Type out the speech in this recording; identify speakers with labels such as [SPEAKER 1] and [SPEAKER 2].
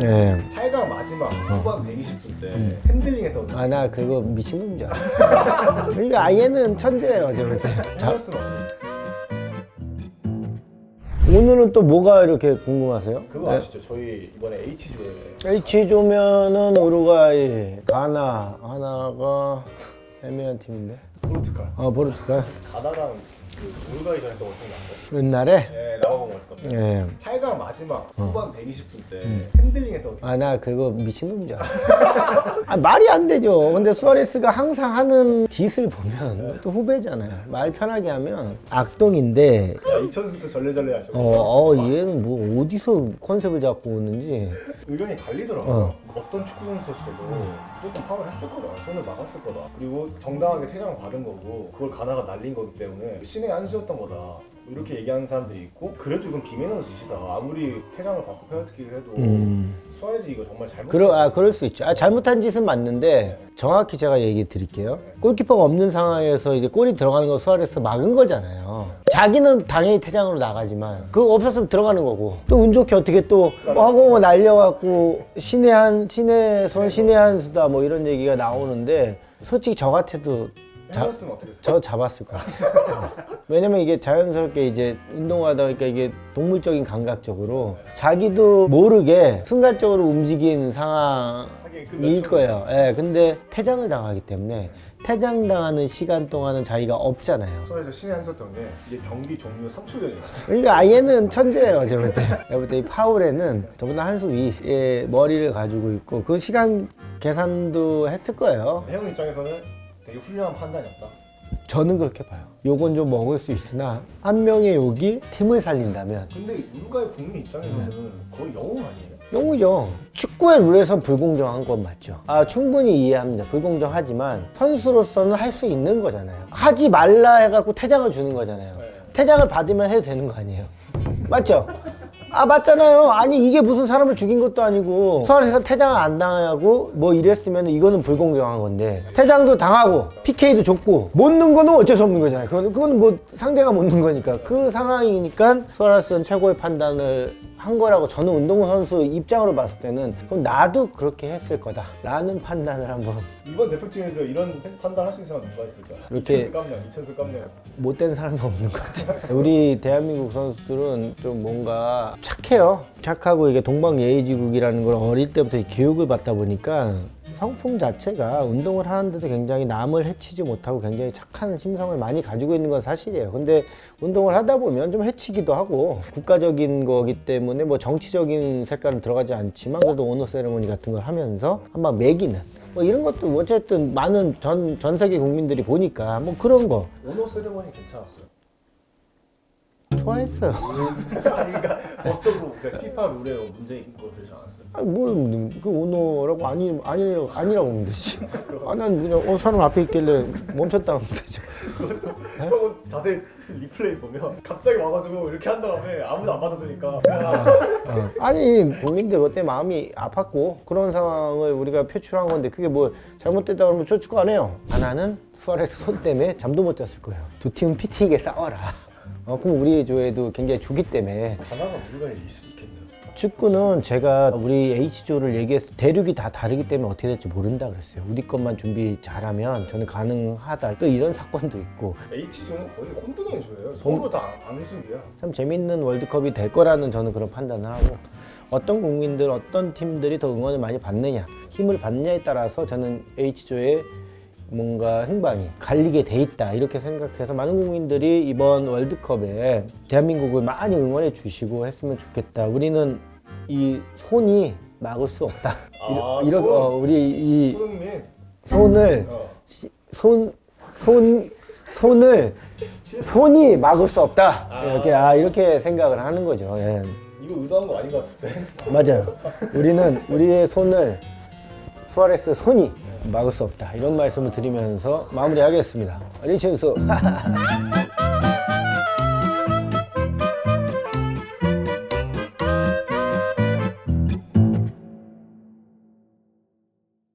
[SPEAKER 1] 예.
[SPEAKER 2] 8강 마지막 후반 120분 때 핸들링 했다고
[SPEAKER 1] 아나 그거 미친놈인 줄 알아. 그러니까 아얘는 천재예요 저럴 때. 자,
[SPEAKER 2] 잘했으면 어땠어요?
[SPEAKER 1] 오늘은 또 뭐가 이렇게 궁금하세요?
[SPEAKER 2] 그거 아시죠? 저희 이번에 H조에
[SPEAKER 1] H조면은 우루과이, 가나 하나가 애매한 팀인데.
[SPEAKER 2] 포르투갈
[SPEAKER 1] 아 포르투갈.
[SPEAKER 2] 가나랑 그 우루과이 전에 또 어떻게 났어요?
[SPEAKER 1] 옛날에.
[SPEAKER 2] 네 나가보면 어떨 것 같아요?
[SPEAKER 1] 예.
[SPEAKER 2] 8강 마지막 후반 120분 때 핸들링 했다고
[SPEAKER 1] 아 나 그거 미친놈인 줄 알아. 아, 말이 안 되죠. 근데 수아레스가 항상 하는 짓을 보면 또 후배잖아요. 말 편하게 하면 악동인데
[SPEAKER 2] 이천수도 절레절레 하죠
[SPEAKER 1] 어, 어 얘는 뭐 어디서 컨셉을 잡고 오는지
[SPEAKER 2] 의견이 갈리더라고요. 어. 떤 축구 선수였어도 무조건 파울 했을 거다. 손을 막았을 거다. 그리고 정당하게 퇴장을 받은 거고 그걸 가나가 날린 거기 때문에 신의 안수였던 거다. 이렇게 얘기하는 사람들이 있고 그래도 이건 비매너 짓이다. 아무리 퇴장을 받고 페널티킥을 해도
[SPEAKER 1] 음.
[SPEAKER 2] 수아레즈 이거 정말 잘못.
[SPEAKER 1] 그러, 아, 그럴 수 있죠. 아, 잘못한 짓은 맞는데 정확히 제가 얘기 드릴게요. 골키퍼가 없는 상황에서 이제 골이 들어가는 거 수아레스 막은 거잖아요. 자기는 당연히 퇴장으로 나가지만 그거 없었으면 들어가는 거고 또 운 좋게 어떻게 또 화공을 날려갖고 신의 한 신의 손 신의 한 수다 뭐 이런 얘기가 나오는데 솔직히 저 같아도 자,
[SPEAKER 2] 해줬으면 어떻겠어요?
[SPEAKER 1] 저 잡았을 거야. 왜냐면 이게 자연스럽게 이제 운동하다 보니까 이게 동물적인 감각적으로 자기도 모르게 순간적으로 움직인 상황일
[SPEAKER 2] 하긴 그몇 초-
[SPEAKER 1] 거예요. 예, 근데 퇴장을 당하기 때문에 퇴장당하는 시간 동안은 자기가 없잖아요.
[SPEAKER 2] 수아레즈 신의 안수였던 게 이게 경기 종료 3초 전이었어.
[SPEAKER 1] 그러니까 아예는 천재예요, 제가 볼 때. 제가 볼때이 파울에는 저보다 한 수 위의 머리를 가지고 있고 그 시간 계산도 했을 거예요.
[SPEAKER 2] 형 입장에서는 되게 훌륭한 판단이었다.
[SPEAKER 1] 저는 그렇게 봐요. 요건 좀 먹을 수 있으나 한 명의 욕이 팀을 살린다면
[SPEAKER 2] 근데 우루과이 국민 입장에서는 거의 영웅 아니에요?
[SPEAKER 1] 영우죠. 축구의 룰에서 불공정한 건 맞죠. 아 충분히 이해합니다. 불공정하지만 선수로서는 할 수 있는 거잖아요. 하지 말라 해갖고 퇴장을 주는 거잖아요.
[SPEAKER 2] 네.
[SPEAKER 1] 퇴장을 받으면 해도 되는 거 아니에요. 맞죠? 아 맞잖아요. 아니 이게 무슨 사람을 죽인 것도 아니고 수아레스가 퇴장을 안 당하고 뭐 이랬으면 이거는 불공정한 건데 퇴장도 당하고 PK도 줬고 못 넣은 거는 어쩔 수 없는 거잖아요. 그건 그건 뭐 상대가 못 넣은 거니까 그 상황이니까 수아레스는 최고의 판단을 한 거라고 저는 운동호 선수 입장으로 봤을 때는 그럼 나도 그렇게 했을 거다 라는 판단을 한번
[SPEAKER 2] 이번 대표팀에서 이런 판단할 수 있는 사람 누가 있을까?
[SPEAKER 1] 이렇게-
[SPEAKER 2] 이천수 깜냥, 이천수 깜냥.
[SPEAKER 1] 못된 사람이 없는 것 같아요. 우리 대한민국 선수들은 좀 뭔가 착해요. 착하고 이게 동방예의지국이라는 걸 어릴 때부터 교육을 받다 보니까 성품 자체가 운동을 하는데도 굉장히 남을 해치지 못하고 굉장히 착한 심성을 많이 가지고 있는 건 사실이에요. 근데 운동을 하다 보면 좀 해치기도 하고 국가적인 거기 때문에 뭐 정치적인 색깔은 들어가지 않지만 그래도 오너 세레모니 같은 걸 하면서 한번 매기는 뭐 이런 것도 어쨌든 많은 전, 전 세계 국민들이 보니까 뭐 그런 거
[SPEAKER 2] 오너 세레머니 괜찮았어요.
[SPEAKER 1] 좋아했어요.
[SPEAKER 2] 아니 그러니까 법적으로 그러니까 피파 룰에 문제 있고 그러지 않았어요.
[SPEAKER 1] 아니 뭐그 오너라고 아니 아니라고 아니라고 하면 되지. 아난 그냥 어 사람 앞에 있길래 멈췄다 하면 되죠.
[SPEAKER 2] 그것도 형은 자세히 리플레이 보면 갑자기 와가지고 이렇게 한 다음에 아무도 안 받아주니까
[SPEAKER 1] 어. 아니 국민들 그때 마음이 아팠고 그런 상황을 우리가 표출한 건데 그게 뭐 잘못됐다 그러면 저 축구 안 해요. 하나는 수아레스 손 때문에 잠도 못 잤을 거예요. 두 팀은 피 튀게 싸워라. 어 그럼 우리 조에도 굉장히 좋기 때문에
[SPEAKER 2] 가나가 우리가 수 있겠네요.
[SPEAKER 1] 축구는 제가 우리 H조를 얘기했을 때 대륙이 다 다르기 때문에 어떻게 될지 모른다 그랬어요. 우리 것만 준비 잘하면 저는 가능하다. 또 이런 사건도 있고
[SPEAKER 2] H조는 거의 혼돈의 조예요. 서로 다 앙숙이야.
[SPEAKER 1] 참 재밌는 월드컵이 될 거라는 저는 그런 판단을 하고 어떤 국민들, 어떤 팀들이 더 응원을 많이 받느냐, 힘을 받느냐에 따라서 저는 H조의 뭔가 흥방이 갈리게 돼 있다 이렇게 생각해서 많은 국민들이 이번 월드컵에 대한민국을 많이 응원해 주시고 했으면 좋겠다. 우리는 이 손이 막을 수 없다.
[SPEAKER 2] 아, 손.
[SPEAKER 1] 어, 우리 이
[SPEAKER 2] 손흥민.
[SPEAKER 1] 손을
[SPEAKER 2] 어.
[SPEAKER 1] 시- 손, 손, 손을 손이 막을 수 없다. 이렇게 아 이렇게 생각을 하는 거죠. 예.
[SPEAKER 2] 이거 의도한 거 아닌 것 같은데.
[SPEAKER 1] 맞아요. 우리는 우리의 손을 수아레스 손이 막을 수 없다. 이런 말씀을 드리면서 마무리하겠습니다. 리춘수.